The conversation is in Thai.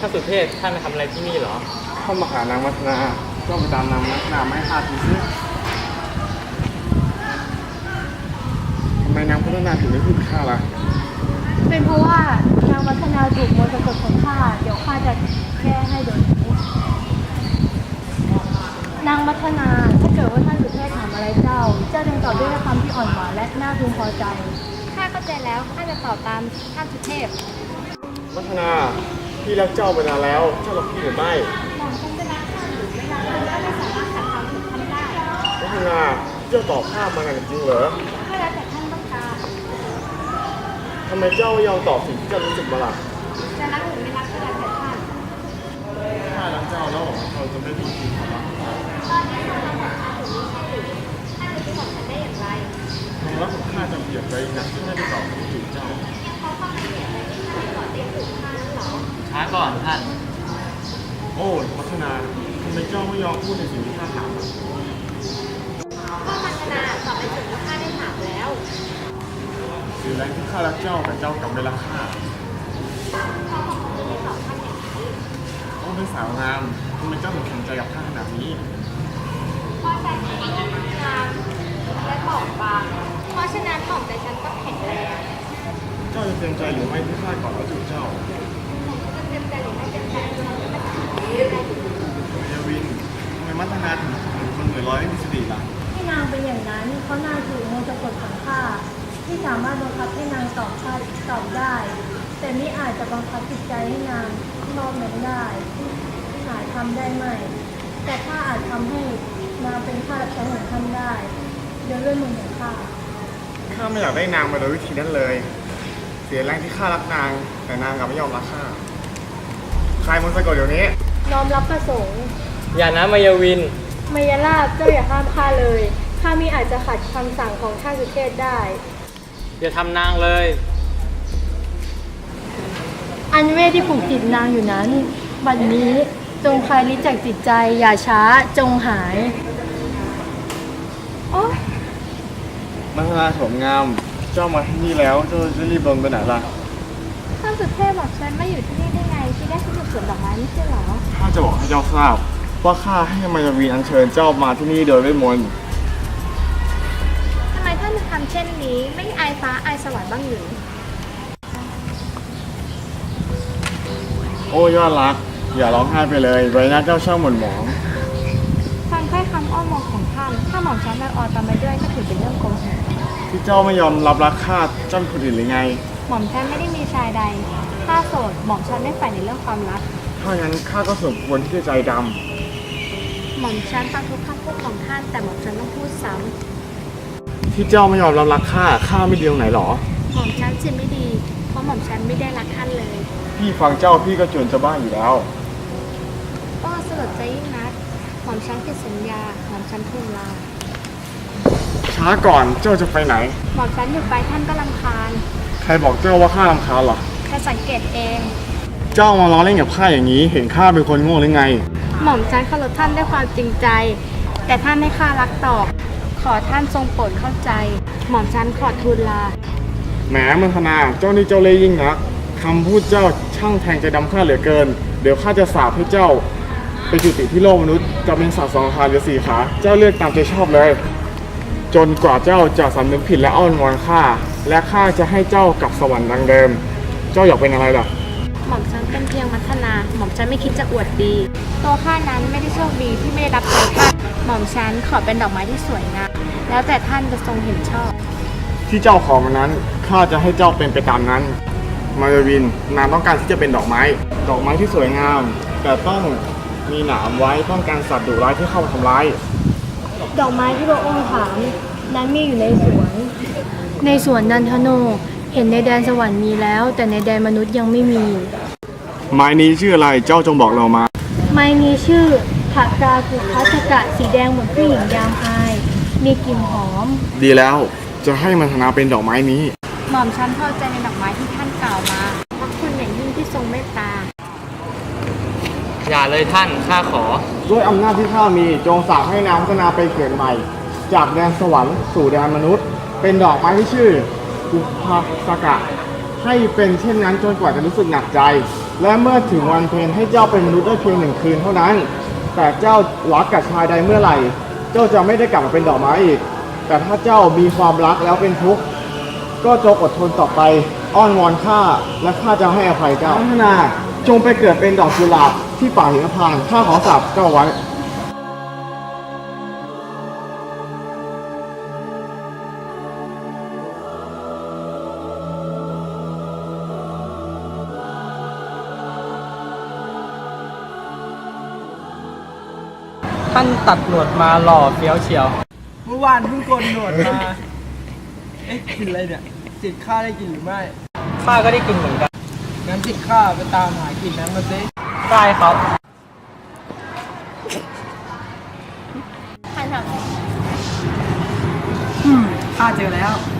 ถ้าสุเทพท่านมาทำอะไรที่นี่เหรอ เข้ามาหานางวัฒนาก็ไปตามนางวัฒนาไม่ให้ข้าทีซิทำไมนางพัฒนาถึงไม่พูดกับข้าล่ะ เป็นเพราะว่านางวัฒนาถูกมนต์สะกดของข้า เดี๋ยวข้าจะแก้ให้เดี๋ยวนี้นางวัฒนาถ้าเกิดว่าท่านสุเทพถามอะไรเจ้า เจ้าจึงตอบด้วยคำที่อ่อนหวานและน่าพึงพอใจ ข้าเข้าใจแล้ว ข้าจะตอบตามท่านสุเทพ วัฒนา พี่รักเจ้ามานานแล้วเจ้ารักพี่หรือไม่หม่อมฉันจะรักท่านหรือไม่รักท่านก็ไม่สามารถขัดความถึงท่านได้วัฒนาเจ้าตอบข้ามานานจริงเหรอก็แล้วแต่ท่านต้องการทำไมเจ้าไม่ยอมตอบสิ่งที่เจ้ารู้สึกมาล่ะจะรักหรือไม่รักก็แล้วแต่ท่านข้ารักเจ้าแล้วเราจะไม่พูดถึงความรักของเราตอนนี้ท่านรักหม่อมฉันหรือไม่ใช่หรือท่านจะบอกฉันได้อย่างไรความรักของข้าจะเปรียบไปนักที่ไม่ได้ตอบคำถูกเจ้าเพราะความเสียใจที่ท่านก่อนได้ถูกข้านั้นเหรอ ช้าก่อนท่าน โอ้วัฒนาทำไมเจ้าไม่ยอมพูดในสิ่งที่ข้าถามล่ะพ่อพัฒนาตอบในสิ่งที่ข้าได้ถามแล้วสิ่งแรกที่ข้ารักเจ้าแต่เจ้ากลับไม่รักข้าพ่อของผมไม่ได้ตอบท่านอย่างนี้โอ้เป็นสาวงามทำไมเจ้าถึงแข็งใจกับข้าขนาดนี้พ่อใจของผมงามและบอบบาง เพราะฉะนั้นหม่อมใจฉันต้องแข็งแรง เจ้าจะเตรียมใจหรือไม่ที่ข้าก่อนแล้วจูบเจ้าจะ เต็มใจหรือไม่เต็มใจฉันจะไม่ถามเยวินทำไมมัฒนาถึงถึงคนเหมือนร้อยไม่มีสติล่ะ ที่นางเป็นอย่างนั้นเพราะนางถูกมนต์สะกดของข้าที่สามารถบังคับให้นางตอบข้าตอบได้ แต่ไม่อาจจะบังคับจิตใจให้นางนอบน้อมได้อาจทำได้ไหม แต่ข้าอาจทำให้นางเป็นข้ารับใช้ของท่านได้ โดยด้วยมือของข้า ข้าไม่อยากได้นางมาโดยวิธีนั้นเลย เสียแรงที่ข้ารักนาง แต่นางกลับไม่ยอมรักข้า ใครมนต์สะกดเดี๋ยวนี้ น้อมรับประสงค์ อย่านะมายาวิน มายาลาบเจ้าอย่าห้ามข้าเลย ข้ามิอาจจะขัดคำสั่งของท่านสุเทพได้ อย่าทำนางเลย อันเวทที่ผูกจิตนางอยู่นั้น บัดนนี้จงคลายลิจากจิตใจ อย่าช้าจงหายโอ๊ย มัฒนาโฉมงาม เจ้ามาที่นี่แล้ว เจ้าจะรีบลงไปไหนล่ะ ท่านสุเทพบอกฉันมาอยู่ที่นี่ได้ไง ที่ได้ที่สุดสวนดอกไม้ไม่ใช่เหรอ ข้าจะบอกให้เจ้าทราบ ว่าข้าให้มายาวีอัญเชิญเจ้ามาที่นี่โดยเวทมนต์ทำไมท่านถึงทำเช่นนี้ ไม่อายฟ้าอายสวรรค์บ้างหรือโอ้ยอดรัก อย่าร้องไห้ไปเลยใบหน้าเจ้าช่างหม่นหมอง ฟังถ้อยคำอ้อนวอนของท่าน ถ้าหม่อมฉันไม่ออตามไปด้วยก็ถือเป็นเรื่องโกหกที่เจ้าไม่ยอมรับรักข้าเจ้าเป็นคนอื่นหรือไง หม่อมฉันไม่ได้มีชายใดถ้าโสด หม่อมฉันไม่ใฝ่ในเรื่องความรัก ถ้างั้นข้าก็สมควรที่จะใจดหม่อมฉันฟังทุกคำพูดของท่านแต่หม่อมฉันต้องพูดซ้ำที่เจ้าไม่ยอมรับรักข้าข้าไม่ดีตรงไหนหรอำหม่อมฉันสิไม่ดี เพราะหม่อมฉันไม่ได้รักท่านเลย พี่ฟังเจ้าพี่ก็จนจะบ้าอยู่แล้ว ก็สลดใจยิ่งนัก หม่อมฉันผิดสัญญา หม่อมฉันทูลลา ช้าก่อนเจ้าจะไปไหน หม่อมฉันอยู่ไปท่านก็รำคาญใค รบอกเจ้าว่าข้ารำคาญเหรอ แค่สังเกตเอง เจ้ามาล้อเล่นกับข้าอย่างนี้ เห็นข้าเป็นคนโง่หรือไง หม่อมฉันเคารพท่านด้วยความจริงใจ แต่ท่านให้ข้ารักตอบ ขอท่านทรงโปรดเข้าใจ หม่อมฉันขอทูลลา แหมมันธนาเจ้านี่เจ้าเล่ห์ยิ่งนักคำพูดเจ้าช่างแทงใจดำข้าเหลือเกิน เดี๋ยวข้าจะสาปให้เจ้าไปจุติที่โลกมนุษย์จะเป็นสัตว์สองขาหรือสี่ขา เจ้าเลือกตามใจชอบเลย จนกว่าเจ้าจะสำนึกผิดและอ้อนวอนข้า และข้าจะให้เจ้ากลับสวรรค์ดังเดิม เจ้าอยากเป็นอะไรล่ะ หม่อมฉันเป็นเพียงมัทนา หม่อมฉันไม่คิดจะอวดดี ตัวข้านั้นไม่ได้โชคดีที่ไม่ได้รับใจท่านหม่อมฉันขอเป็นดอกไม้ที่สวยงาม แล้วแต่ท่านจะทรงเห็นชอบ ที่เจ้าขอมานั้นข้าจะให้เจ้าเป็นไปตามนั้น มาเรวินนางต้องการที่จะเป็นดอกไม้ ดอกไม้ที่สวยงาม แต่ต้องมีหนามไว้ป้องกันสัตว์ดุร้ายที่เข้ามาทำร้าย ดอกไม้ที่พระองค์ถาม นั้นมีอยู่ในสวน ในสวนนันทโน เห็นในแดนสวรรค์มีแล้ว แต่ในแดนมนุษย์ยังไม่มี ไม้นี้ชื่ออะไรเจ้าจงบอกเรามา ไม้นี้ชื่อผักกาคุพัชกะสีแดงเหมือนผู้หญิงยามอาย มีกลิ่นหอม ดีแล้วจะให้มันธนาเป็นดอกไม้นี้ หม่อมฉันพอใจในดอกไม้ที่ท่านกล่าวมาพระคุณอย่างยิ่งที่ทรงเมตตา อย่าเลยท่านข้าขอ ด้วยอำนาจที่ข้ามีจงสั่งให้นางพัฒนาไปเกิดใหม่ จากแดนสวรรค์สู่แดนมนุษย์ เป็นดอกไม้ที่ชื่อกุพาสกะ ให้เป็นเช่นนั้นจนกว่าจะรู้สึกหนักใจ และเมื่อถึงวันเพ็ญให้เจ้าเป็นมนุษย์ได้เพียงหนึ่งคืนเท่านั้น แต่เจ้ารักกับชายใดเมื่อไหร่ เจ้าจะไม่ได้กลับมาเป็นดอกไม้อีก แต่ถ้าเจ้ามีความรักแล้วเป็นทุกข์ก็จงอดทนต่อไปอ้อนวอนข้าและข้าจะให้อภัยเจ้าพัฒนาจงไปเกิดเป็นดอกกุหลาบที่ป่าหิมพานต์ข้าขอสาบเจ้าไว้ ท่านตัดหนวดมาหล่อเฟี้ยวเชียว เมื่อวานเพิ่งโกนหนวดมา เอ๊ะกินอะไรเนี่ยสิทธิ์ข้าได้กินหรือไม่ ข้าก็ได้กินเหมือนกัน งั้นสิทธิ์ข้าไปตามหากินนั้นมาสิได้ครับท่านทำอืมข้าเจอแล้วเ